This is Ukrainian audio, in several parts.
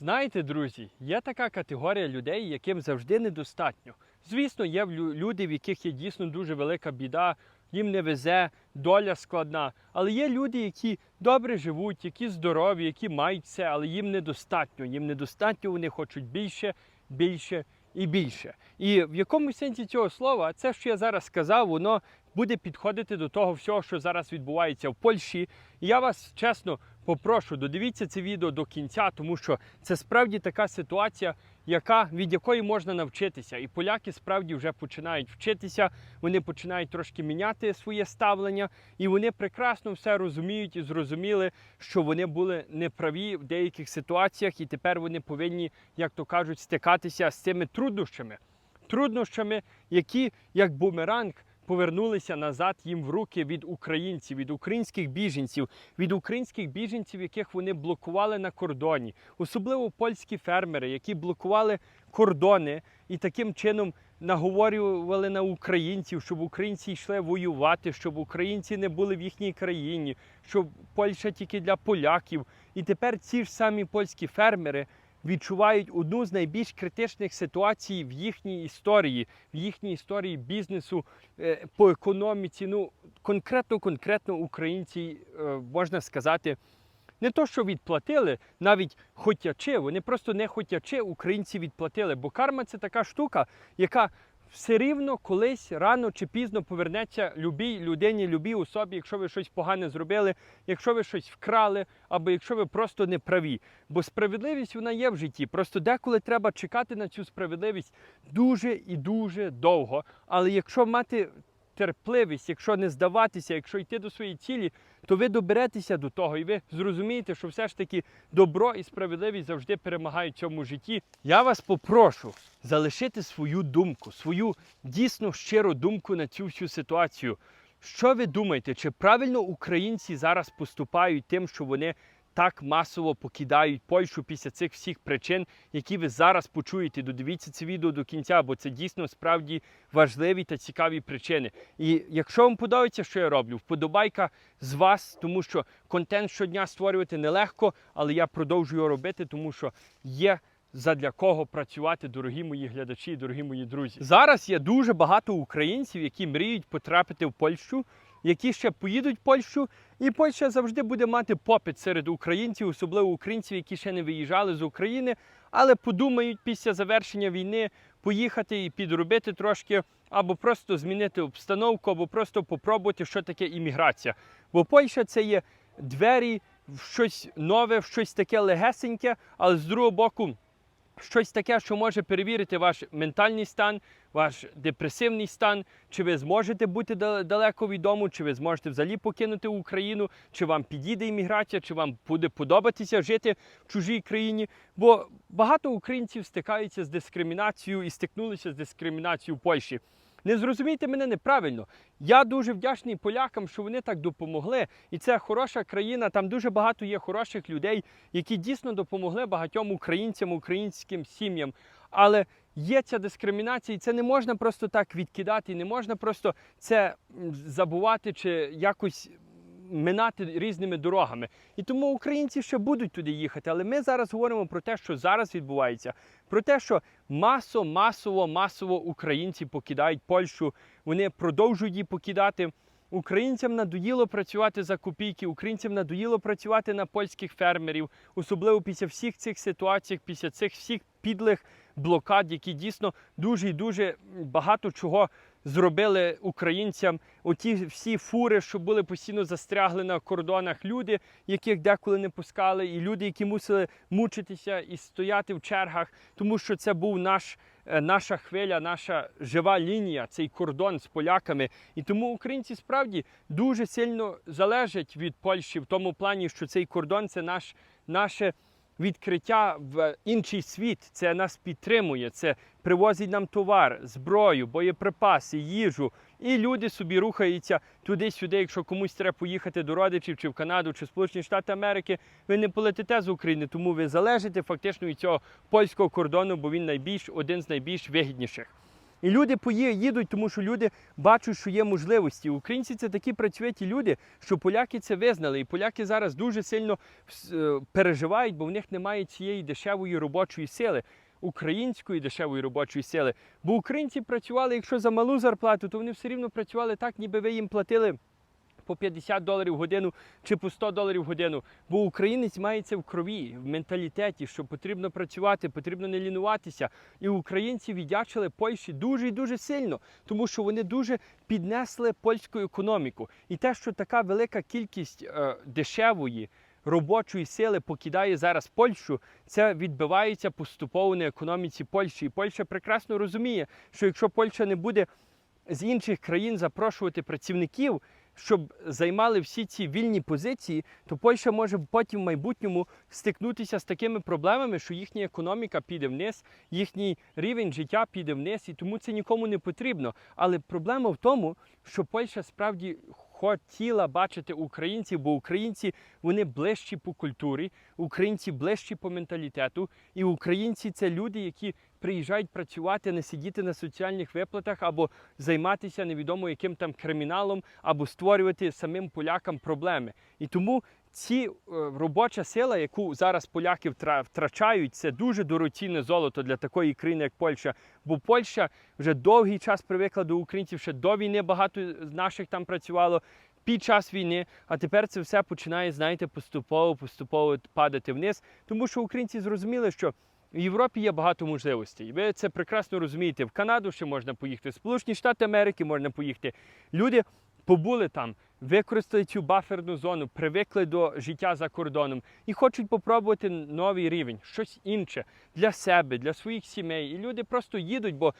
Знаєте, друзі, є така категорія людей, яким завжди недостатньо. Звісно, є лю- люди, в яких є дійсно дуже велика біда, їм не везе, доля складна. Але є люди, які добре живуть, які здорові, які мають все, але їм недостатньо. Їм недостатньо, вони хочуть більше, більше і більше. І в якому сенсі цього слова, це, що я зараз сказав, воно буде підходити до того всього, що зараз відбувається в Польщі. І я вас чесно попрошу, додивіться це відео до кінця, тому що це справді така ситуація, яка, від якої можна навчитися. І поляки справді вже починають вчитися, вони починають трошки міняти своє ставлення, і вони прекрасно все розуміють і зрозуміли, що вони були неправі в деяких ситуаціях, і тепер вони повинні, як то кажуть, стикатися з цими труднощами. Труднощами, які як бумеранг повернулися назад їм в руки від українців, від українських біженців, від українських біженців, яких вони блокували на кордоні, особливо польські фермери, які блокували кордони і таким чином наговорювали на українців, щоб українці йшли воювати, щоб українці не були в їхній країні, щоб Польща тільки для поляків. І тепер ці ж самі польські фермери відчувають одну з найбільш критичних ситуацій в їхній історії, в їхній історії бізнесу е, по економіці. Ну конкретно, конкретно українці е, можна сказати. Не то, що відплатили, навіть хотячи, вони просто не хотячи, українці відплатили. Бо карма це така штука, яка все рівно колись рано чи пізно повернеться любій людині, любій особі, якщо ви щось погане зробили, якщо ви щось вкрали, або якщо ви просто не праві. Бо справедливість вона є в житті. Просто деколи треба чекати на цю справедливість дуже і дуже довго. Але якщо мати терпливість, якщо не здаватися, якщо йти до своєї цілі, то ви доберетеся до того, і ви зрозумієте, що все ж таки добро і справедливість завжди перемагають в цьому житті. Я вас попрошу залишити свою думку, свою дійсно щиру думку на цю всю ситуацію. Що ви думаєте, чи правильно українці зараз поступають тим, що вони так масово покидають Польщу після цих всіх причин, які ви зараз почуєте? Додивіться це відео до кінця, бо це дійсно справді важливі та цікаві причини. І якщо вам подобається, що я роблю, вподобайка з вас, тому що контент щодня створювати нелегко, але я продовжую його робити, тому що є задля кого працювати, дорогі мої глядачі, дорогі мої друзі. Зараз є дуже багато українців, які мріють потрапити в Польщу, які ще поїдуть в Польщу, і Польща завжди буде мати попит серед українців, особливо українців, які ще не виїжджали з України, але подумають після завершення війни поїхати і підробити трошки, або просто змінити обстановку, або просто попробувати, що таке імміграція. Бо Польща це є двері в щось нове, в щось таке легесеньке, але з другого боку щось таке, що може перевірити ваш ментальний стан, ваш депресивний стан, чи ви зможете бути далеко від дому, чи ви зможете взагалі покинути Україну, чи вам підійде імміграція, чи вам буде подобатися жити в чужій країні. Бо багато українців стикаються з дискримінацією і стикнулися з дискримінацією в Польщі. Не зрозумійте мене неправильно. Я дуже вдячний полякам, що вони так допомогли. І це хороша країна. Там дуже багато є хороших людей, які дійсно допомогли багатьом українцям, українським сім'ям. Але є ця дискримінація, і це не можна просто так відкидати, не можна просто це забувати чи якось минати різними дорогами. І тому українці ще будуть туди їхати. Але ми зараз говоримо про те, що зараз відбувається, про те, що масо, масово, масово українці покидають Польщу, вони продовжують її покидати. Українцям надоїло працювати за копійки, українцям надоїло працювати на польських фермерів, особливо після всіх цих ситуацій, після цих всіх підлих блокад, які дійсно дуже і дуже багато чого зробили українцям. Оті всі фури, що були постійно застрягли на кордонах, люди, яких деколи не пускали, і люди, які мусили мучитися і стояти в чергах, тому що це був наш. е, Наша хвиля, наша жива лінія, цей кордон з поляками. І тому українці справді дуже сильно залежать від Польщі в тому плані, що цей кордон це наш, наше відкриття в інший світ. Це нас підтримує, це привозить нам товар, зброю, боєприпаси, їжу. І люди собі рухаються туди-сюди. Якщо комусь треба поїхати до родичів, чи в Канаду, чи в Сполучені Штати Америки, ви не полетите з України, тому ви залежите фактично від цього польського кордону, бо він найбільш один з найбільш вигідніших. І люди їдуть, тому що люди бачать, що є можливості. Українці це такі працьовиті люди, що поляки це визнали. І поляки зараз дуже сильно е, переживають, бо в них немає цієї дешевої робочої сили. Української дешевої робочої сили. Бо українці працювали, якщо за малу зарплату, то вони все рівно працювали так, ніби ви їм платили по 50 доларів годину чи по 100 доларів годину. Бо українець має це в крові, в менталітеті, що потрібно працювати, потрібно не лінуватися. І українці віддячили Польщі дуже і дуже сильно, тому що вони дуже піднесли польську економіку. І те, що така велика кількість е, дешевої. Робочої сили покидає зараз Польщу, це відбивається поступово на економіці Польщі. І Польща прекрасно розуміє, що якщо Польща не буде з інших країн запрошувати працівників, щоб займали всі ці вільні позиції, то Польща може потім в майбутньому стикнутися з такими проблемами, що їхня економіка піде вниз, їхній рівень життя піде вниз, і тому це нікому не потрібно. Але проблема в тому, що Польща справді хотіла бачити українців, бо українці вони ближчі по культурі, українці ближчі по менталітету, і українці це люди, які приїжджають працювати, не сидіти на соціальних виплатах або займатися невідомо яким там криміналом, або створювати самим полякам проблеми. І тому ці е, робоча сила, яку зараз поляки втра- втрачають, це дуже дорогоцінне золото для такої країни, як Польща. Бо Польща вже довгий час привикла до українців, ще до війни багато з наших там працювало. Під час війни, а тепер це все починає, знаєте, поступово, поступово падати вниз, тому що українці зрозуміли, що в Європі є багато можливостей. Ви це прекрасно розумієте. В Канаду ще можна поїхати, в Сполучені Штати Америки можна поїхати. Люди побули там, використали цю буферну зону, привикли до життя за кордоном і хочуть попробувати новий рівень, щось інше для себе, для своїх сімей. І люди просто їдуть, бо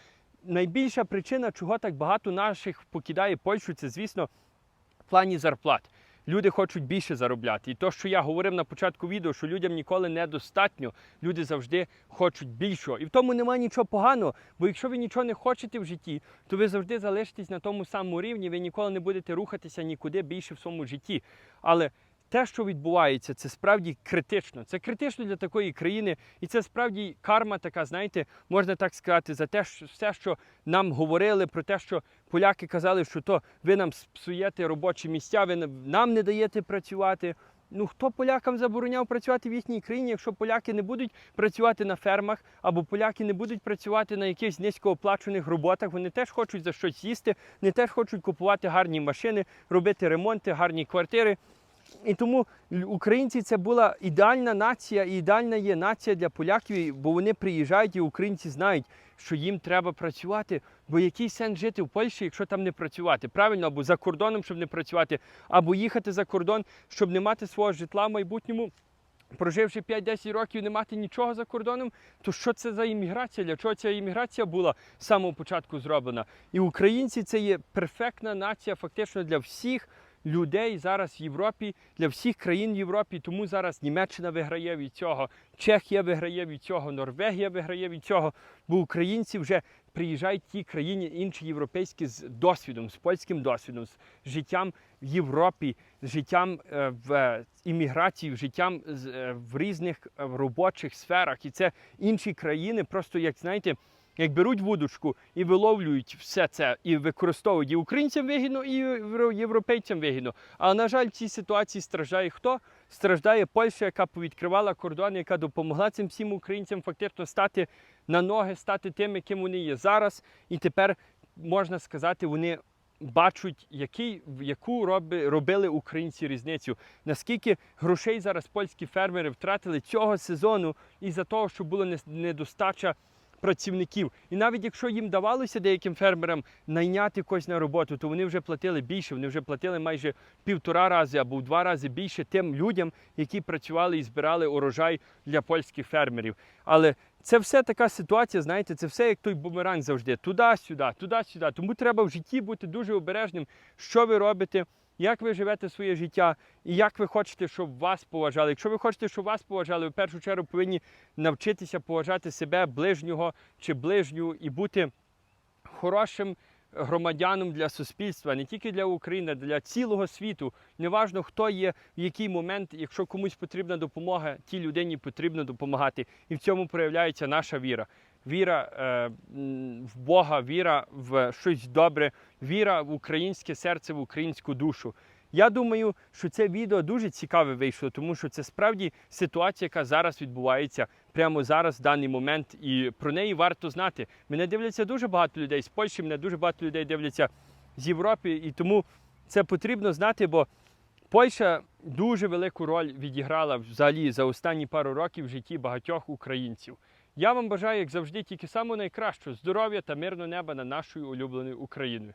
найбільша причина, чого так багато наших покидає Польщу, це, звісно, в плані зарплат. Люди хочуть більше заробляти. І то, що я говорив на початку відео, що людям ніколи недостатньо, люди завжди хочуть більшого. І в тому немає нічого поганого, бо якщо ви нічого не хочете в житті, то ви завжди залишитесь на тому самому рівні, ви ніколи не будете рухатися нікуди більше в своєму житті. Але те, що відбувається, це справді критично. Це критично для такої країни, і це справді карма така, знаєте, можна так сказати, за те, що все, що нам говорили, про те, що поляки казали, що то ви нам псуєте робочі місця, ви нам не даєте працювати. Ну хто полякам забороняв працювати в їхній країні, якщо поляки не будуть працювати на фермах, або поляки не будуть працювати на якихось низькооплачених роботах, вони теж хочуть за щось їсти, вони теж хочуть купувати гарні машини, робити ремонти, гарні квартири. І тому українці це була ідеальна нація, і ідеальна є нація для поляків, бо вони приїжджають і українці знають, що їм треба працювати. Бо який сенс жити в Польщі, якщо там не працювати? Правильно, або за кордоном, щоб не працювати, або їхати за кордон, щоб не мати свого житла в майбутньому. Проживши 5-10 років, не мати нічого за кордоном, то що це за імміграція? Для чого ця імміграція була з самого початку зроблена? І українці це є перфектна нація, фактично для всіх людей зараз в Європі, для всіх країн Європі. Тому зараз Німеччина виграє від цього, Чехія виграє від цього, Норвегія виграє від цього. Бо українці вже приїжджають в ті країни інші європейські з досвідом, з польським досвідом, з життям в Європі, з життям е, в е, імміграції, життям з- е, в різних робочих сферах. І це інші країни, просто як знаєте. Як беруть вудочку і виловлюють все це і використовують і українцям вигідно, і євро- європейцям вигідно. Але на жаль, в цій ситуації страждає хто? Страждає Польща, яка повідкривала кордони, яка допомогла цим всім українцям фактично стати на ноги, стати тим, яким вони є зараз. І тепер можна сказати, вони бачать, який, яку роби, робили українці різницю. Наскільки грошей зараз польські фермери втратили цього сезону із-за того, що була недостача працівників. І навіть якщо їм давалося деяким фермерам найняти когось на роботу, то вони вже платили більше, вони вже платили майже півтора рази або в два рази більше тим людям, які працювали і збирали урожай для польських фермерів. Але це все така ситуація, знаєте, це все як той бумеранг завжди. Туди-сюди, туди-сюди. Тому треба в житті бути дуже обережним, що ви робите. Як ви живете своє життя і як ви хочете, щоб вас поважали? Якщо ви хочете, щоб вас поважали, ви в першу чергу повинні навчитися поважати себе, ближнього чи ближню і бути хорошим громадянином для суспільства, не тільки для України, а для цілого світу. Неважно, хто є, в який момент, якщо комусь потрібна допомога, тій людині потрібно допомагати. І в цьому проявляється наша віра. Віра е, в Бога, віра в щось добре, віра в українське серце, в українську душу. Я думаю, що це відео дуже цікаве вийшло, тому що це справді ситуація, яка зараз відбувається прямо зараз, в даний момент, і про неї варто знати. Мене дивляться дуже багато людей з Польщі, мене дуже багато людей дивляться з Європи, і тому це потрібно знати, бо Польща дуже велику роль відіграла взагалі за останні пару років в житті багатьох українців. Я вам бажаю, як завжди, тільки самого найкращого здоров'я та мирного неба на нашою улюбленою Україною.